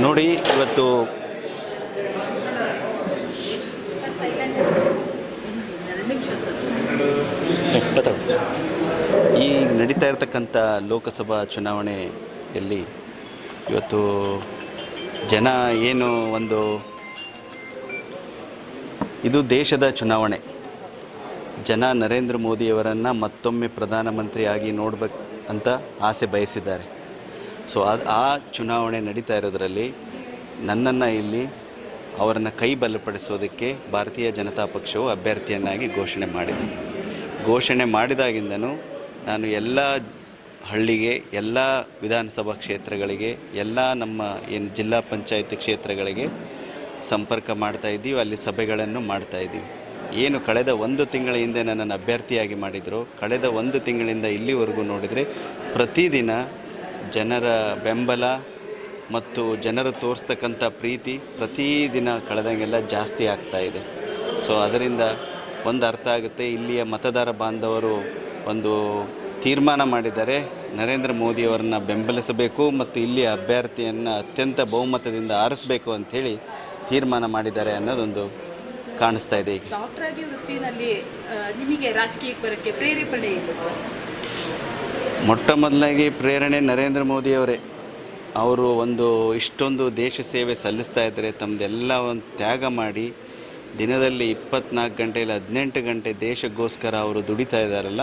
ನೋಡಿ ಇವತ್ತು ಈ ನಡೀತಾ ಇರತಕ್ಕಂಥ ಲೋಕಸಭಾ ಚುನಾವಣೆಯಲ್ಲಿ ಇವತ್ತು ಜನ ಏನು ಒಂದು ಇದು ದೇಶದ ಚುನಾವಣೆ. ಜನ ನರೇಂದ್ರ ಮೋದಿಯವರನ್ನು ಮತ್ತೊಮ್ಮೆ ಪ್ರಧಾನಮಂತ್ರಿಯಾಗಿ ನೋಡ್ಬೇಕು ಅಂತ ಆಸೆ ಬಯಸಿದ್ದಾರೆ. ಸೊ ಅದು ಆ ಚುನಾವಣೆ ನಡೀತಾ ಇರೋದರಲ್ಲಿ ನನ್ನನ್ನು ಇಲ್ಲಿ ಅವರನ್ನು ಕೈ ಬಲಪಡಿಸೋದಕ್ಕೆ ಭಾರತೀಯ ಜನತಾ ಪಕ್ಷವು ಅಭ್ಯರ್ಥಿಯನ್ನಾಗಿ ಘೋಷಣೆ ಮಾಡಿದೆ. ಘೋಷಣೆ ಮಾಡಿದಾಗಿಂದನೂ ನಾನು ಎಲ್ಲ ಹಳ್ಳಿಗೆ, ಎಲ್ಲ ವಿಧಾನಸಭಾ ಕ್ಷೇತ್ರಗಳಿಗೆ, ಎಲ್ಲ ನಮ್ಮ ಏನು ಜಿಲ್ಲಾ ಪಂಚಾಯತ್ ಕ್ಷೇತ್ರಗಳಿಗೆ ಸಂಪರ್ಕ ಮಾಡ್ತಾ ಇದ್ದೀವಿ, ಅಲ್ಲಿ ಸಭೆಗಳನ್ನು ಮಾಡ್ತಾ ಇದ್ದೀವಿ. ಏನು ಕಳೆದ ಒಂದು ತಿಂಗಳ ಹಿಂದೆ ನನ್ನನ್ನು ಅಭ್ಯರ್ಥಿಯಾಗಿ ಮಾಡಿದರು. ಕಳೆದ ಒಂದು ತಿಂಗಳಿಂದ ಇಲ್ಲಿವರೆಗೂ ನೋಡಿದರೆ ಪ್ರತಿದಿನ ಜನರ ಬೆಂಬಲ ಮತ್ತು ಜನರು ತೋರಿಸ್ತಕ್ಕಂಥ ಪ್ರೀತಿ ಪ್ರತಿದಿನ ಕಳೆದಂಗೆಲ್ಲ ಜಾಸ್ತಿ ಆಗ್ತಾ ಇದೆ. ಸೊ, ಅದರಿಂದ ಒಂದು ಅರ್ಥ ಆಗುತ್ತೆ. ಇಲ್ಲಿಯ ಮತದಾರ ಬಾಂಧವರು ಒಂದು ತೀರ್ಮಾನ ಮಾಡಿದ್ದಾರೆ. ನರೇಂದ್ರ ಮೋದಿಯವರನ್ನ ಬೆಂಬಲಿಸಬೇಕು ಮತ್ತು ಇಲ್ಲಿಯ ಅಭ್ಯರ್ಥಿಯನ್ನು ಅತ್ಯಂತ ಬಹುಮತದಿಂದ ಆರಿಸಬೇಕು ಅಂಥೇಳಿ ತೀರ್ಮಾನ ಮಾಡಿದ್ದಾರೆ ಅನ್ನೋದೊಂದು ಕಾಣಿಸ್ತಾ ಇದೆ. ಈಗ ಡಾಕ್ಟರ್ ಆಗಿ ವೃತ್ತಿನಲ್ಲಿ ನಿಮಗೆ ರಾಜಕೀಯಕ್ಕೆ ಬರೋಕ್ಕೆ ಪ್ರೇರೇಪಣೆ ಇದೆ ಸರ್? ಮೊಟ್ಟ ಮೊದಲಾಗಿ ಪ್ರೇರಣೆ ನರೇಂದ್ರ ಮೋದಿ ಅವರೇ. ಅವರು ಒಂದು ಇಷ್ಟೊಂದು ದೇಶ ಸೇವೆ ಸಲ್ಲಿಸ್ತಾ ಇದ್ದರೆ. ತಮ್ಮದೆಲ್ಲ ಒಂದು ತ್ಯಾಗ ಮಾಡಿ ದಿನದಲ್ಲಿ ಇಪ್ಪತ್ನಾಲ್ಕು ಗಂಟೆಯಲ್ಲಿ ಹದಿನೆಂಟು ಗಂಟೆ ದೇಶಕ್ಕೋಸ್ಕರ ಅವರು ದುಡಿತಾ ಇದ್ದಾರಲ್ಲ.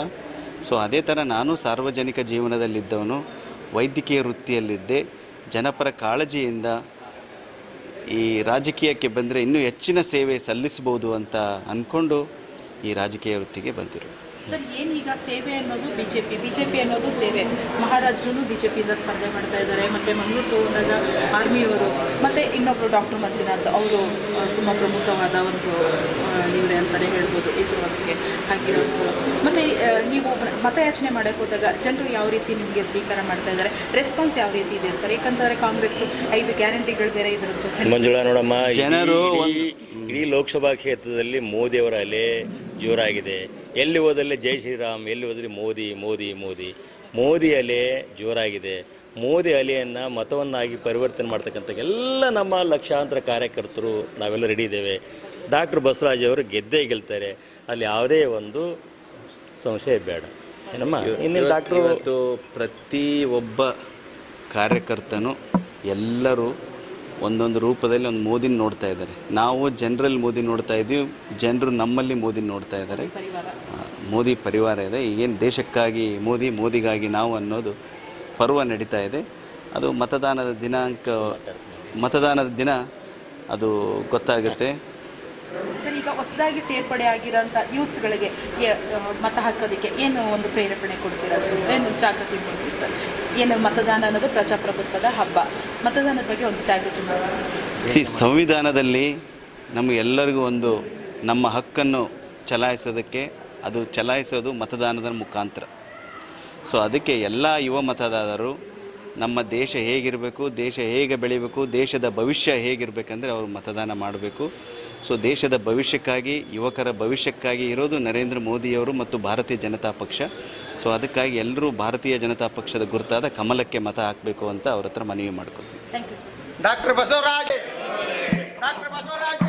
ಸೊ ಅದೇ ಥರ ನಾನು ಸಾರ್ವಜನಿಕ ಜೀವನದಲ್ಲಿದ್ದವನು ವೈದ್ಯಕೀಯ ವೃತ್ತಿಯಲ್ಲಿದ್ದೆ. ಜನಪರ ಕಾಳಜಿಯಿಂದ ಈ ರಾಜಕೀಯಕ್ಕೆ ಬಂದರೆ ಇನ್ನೂ ಹೆಚ್ಚಿನ ಸೇವೆ ಸಲ್ಲಿಸ್ಬೋದು ಅಂತ ಅಂದ್ಕೊಂಡು ಈ ರಾಜಕೀಯ ವೃತ್ತಿಗೆ ಬಂದಿರೋದು. ಸರ್ ಏನೀಗ ಸೇವೆ ಅನ್ನೋದು ಬಿಜೆಪಿ? ಬಿಜೆಪಿ ಅನ್ನೋದು ಸೇವೆ. ಮಹಾರಾಜರು ಪಿಯಿಂದ ಸ್ಪರ್ಧೆ ಮಾಡ್ತಾ ಇದ್ದಾರೆ. ಮತ್ತೆ ಮಂಗಳೂರು ತೋರಣದ ಆರ್ಮಿಯವರು ಮತ್ತೆ ಇನ್ನೊಬ್ಬರು ಡಾಕ್ಟರ್ ಮಂಜುನಾಥ್ ಅವರು ತುಂಬ ಪ್ರಮುಖವಾದ ಒಂದು ಇವರೇ ಅಂತಲೇ ಹೇಳ್ಬೋದು. ಇಸ್ರೋನ್ಸ್ಗೆ ಆಗಿರೋದು ಮತ್ತೆ ಮತ್ತು ನೀವು ಮತಯಾಚನೆ ಮಾಡಕ್ಕೆ ಹೋದಾಗ ಜನರು ಯಾವ ರೀತಿ ನಿಮಗೆ ಸ್ವೀಕಾರ ಮಾಡ್ತಾ ಇದ್ದಾರೆ? ರೆಸ್ಪಾನ್ಸ್ ಯಾವ ರೀತಿ ಇದೆ ಸರ್? ಯಾಕಂತಂದರೆ ಕಾಂಗ್ರೆಸ್ ಐದು ಗ್ಯಾರಂಟಿಗಳು ಬೇರೆ ಇದರ ಜೊತೆ ಮಂಜುಳಾ ನೋಡಮ್ಮ ಜನರು ಇಡೀ- ಇಡೀ ಲೋಕಸಭಾ ಕ್ಷೇತ್ರದಲ್ಲಿ ಮೋದಿಯವರ ಅಲೆ ಜೋರಾಗಿದೆ. ಎಲ್ಲಿ ಹೋದಲ್ಲಿ ಜೈ ಶ್ರೀರಾಮ್ ಎಲ್ಲಿ ಹೋದಲ್ಲಿ ಮೋದಿ ಮೋದಿ ಮೋದಿ. ಮೋದಿ ಅಲೆ ಜೋರಾಗಿದೆ. ಮೋದಿ ಅಲೆಯನ್ನು ಮತವನ್ನಾಗಿ ಪರಿವರ್ತನೆ ಮಾಡ್ತಕ್ಕಂಥ ಎಲ್ಲ ನಮ್ಮ ಲಕ್ಷಾಂತರ ಕಾರ್ಯಕರ್ತರು ನಾವೆಲ್ಲ ರೆಡಿ ಇದ್ದೇವೆ. ಡಾಕ್ಟರ್ ಬಸವರಾಜ್ ಅವರು ಗೆದ್ದೇ ಗೆಲ್ತಾರೆ. ಅಲ್ಲಿ ಯಾವುದೇ ಒಂದು ಸಂಶಯ ಬೇಡ. ಏನಮ್ಮ? ಇನ್ನೇನು ಡಾಕ್ಟ್ರು? ಇವತ್ತು ಪ್ರತಿ ಒಬ್ಬ ಕಾರ್ಯಕರ್ತನು ಎಲ್ಲರೂ ಒಂದೊಂದು ರೂಪದಲ್ಲಿ ಒಂದು ಮೋದಿನ ನೋಡ್ತಾ ಇದ್ದಾರೆ. ನಾವು ಜನರಲ್ಲಿ ಮೋದಿ ನೋಡ್ತಾ ಇದ್ದೀವಿ, ಜನರು ನಮ್ಮಲ್ಲಿ ಮೋದಿ ನೋಡ್ತಾ ಇದ್ದಾರೆ. ಮೋದಿ ಪರಿವಾರ ಇದೆ. ಏನು ದೇಶಕ್ಕಾಗಿ ಮೋದಿ, ಮೋದಿಗಾಗಿ ನಾವು ಅನ್ನೋದು ಪರ್ವ ನಡೀತಾ ಇದೆ. ಅದು ಮತದಾನದ ದಿನಾಂಕ, ಮತದಾನದ ದಿನ, ಅದು ಗೊತ್ತಾಗುತ್ತೆ. ಸರ್, ಈಗ ಹೊಸದಾಗಿ ಸೇರ್ಪಡೆ ಆಗಿರೋಂಥ ಯೂತ್ಸ್ಗಳಿಗೆ ಮತ ಹಾಕೋದಕ್ಕೆ ಏನು ಒಂದು ಪ್ರೇರೇಪಣೆ ಕೊಡ್ತೀರಾ ಸರ್? ಏನು ಜಾಗೃತಿ ಮೂಡಿಸಿ ಸರ್? ಏನು ಮತದಾನ ಅನ್ನೋದು ಪ್ರಜಾಪ್ರಭುತ್ವದ ಹಬ್ಬ. ಮತದಾನದ ಬಗ್ಗೆ ಒಂದು ಜಾಗೃತಿ ಮೂಡಿಸಿ ಸಿ, ಸಂವಿಧಾನದಲ್ಲಿ ನಮಗೆಲ್ಲರಿಗೂ ಒಂದು ನಮ್ಮ ಹಕ್ಕನ್ನು ಚಲಾಯಿಸೋದಕ್ಕೆ, ಅದು ಚಲಾಯಿಸೋದು ಮತದಾನದ ಮುಖಾಂತರ. ಸೊ, ಅದಕ್ಕೆ ಎಲ್ಲ ಯುವ ಮತದಾರರು ನಮ್ಮ ದೇಶ ಹೇಗಿರಬೇಕು, ದೇಶ ಹೇಗೆ ಬೆಳಿಬೇಕು, ದೇಶದ ಭವಿಷ್ಯ ಹೇಗಿರಬೇಕಂದ್ರೆ ಅವರು ಮತದಾನ ಮಾಡಬೇಕು. ಸೊ ದೇಶದ ಭವಿಷ್ಯಕ್ಕಾಗಿ ಯುವಕರ ಭವಿಷ್ಯಕ್ಕಾಗಿ ಇರೋದು ನರೇಂದ್ರ ಮೋದಿಯವರು ಮತ್ತು ಭಾರತೀಯ ಜನತಾ ಪಕ್ಷ. ಸೊ ಅದಕ್ಕಾಗಿ ಎಲ್ಲರೂ ಭಾರತೀಯ ಜನತಾ ಪಕ್ಷದ ಗುರುತಾದ ಕಮಲಕ್ಕೆ ಮತ ಹಾಕಬೇಕು ಅಂತ ಅವ್ರ ಹತ್ರ ಮನವಿ ಮಾಡ್ಕೊತೀನಿ. Thank you sir doctor Basavaraj. Doctor Basavaraj